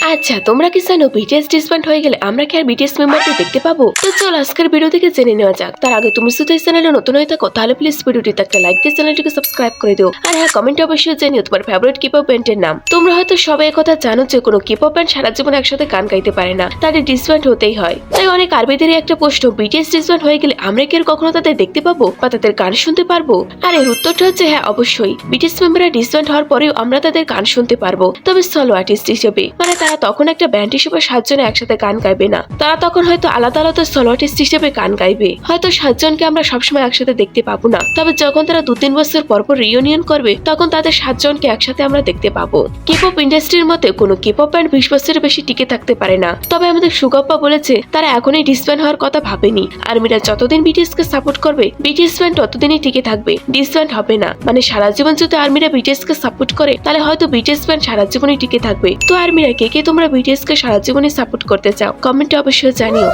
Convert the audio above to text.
আচ্ছা তোমরা কি জানো বিটিএস ডিসব্যান্ড হয়ে গেলে আমরা কি আর বিটিএস মেম্বারকে দেখতে পাবো? তো চল, আজকের ভিডিও থেকে জেনে নেওয়া যাক। তার আগে তুমি শুধু এই চ্যানেলে নতুন হয়ে থাকো, তাহলে প্লিজ ভিডিওটিতে একটা লাইক দিয়ে চ্যানেলটিকে সাবস্ক্রাইব করে দিও। আর হ্যাঁ কমেন্টে অবশ্যই জানিও তোমার ফেভারিট কিপপ ব্যান্ডের নাম। তোমরা হয়তো সবাই কথা জানো যে কোনো কিপপ ব্যান্ড সারা জীবন একসাথে গান গাইতে পারে না, তাদের ডিসব্যান্ড হতেই হয়। তাই অনেক আরবিদেরই একটা প্রশ্ন বিটিএস ডিসব্যান্ড হয়ে গেলে আমরা কি আর কখনো তাদের দেখতে পাবো বা তাদের গান শুনতে পারব? আর এর উত্তরটা হচ্ছে হ্যাঁ অবশ্যই। বিটিএস মেম্বাররা ডিসব্যান্ড হওয়ার পরেও আমরা তাদের গান শুনতে পারব। তবে সলো আর্টিস্ট হিসেবে মানে তারা তখন একটা ব্যান্ড হিসেবে সাতজনে একসাথে গান গাইবে না। তারা তখন হয়তো আলাদা আলাদা সলো আর্টিস্ট হিসেবে গান গাইবে। হয়তো সাতজনকে আমরা সবসময় একসাথে দেখতে পাবো না। তবে যখন তারা দু তিন বছর পর পর রিউনিয়ন করবে, তখন তাদের সাতজনকে একসাথে আমরা দেখতে পাবো। কেপপ ইন্ডাস্ট্রির মতে কোনো কেপপ ব্যান্ড বিশ বছরের বেশি টিকে থাকতে পারে না। তবে আমাদের সুগপ্পা বলেছে, তারা এখনই ডিসব্যান্ড হওয়ার কথা ভাবেনি। আর্মিরা যতদিন বিটিএস কে সাপোর্ট করবে বিটিএস ব্যান্ড ততদিনই টিকে থাকবে। ডিসব্যান্ড হবে না। মানে সারা জীবন যদি আর্মিরা বিটিএস কে সাপোর্ট করে, তাহলে হয়তো বিটিএস ব্যান্ড সারা জীবনই টিকে থাকবে। তো আর্মিরা কে কে তোমরা বিটিএস কে সারা জীবনে সাপোর্ট করতে চাও কমেন্টে অবশ্যই জানিও।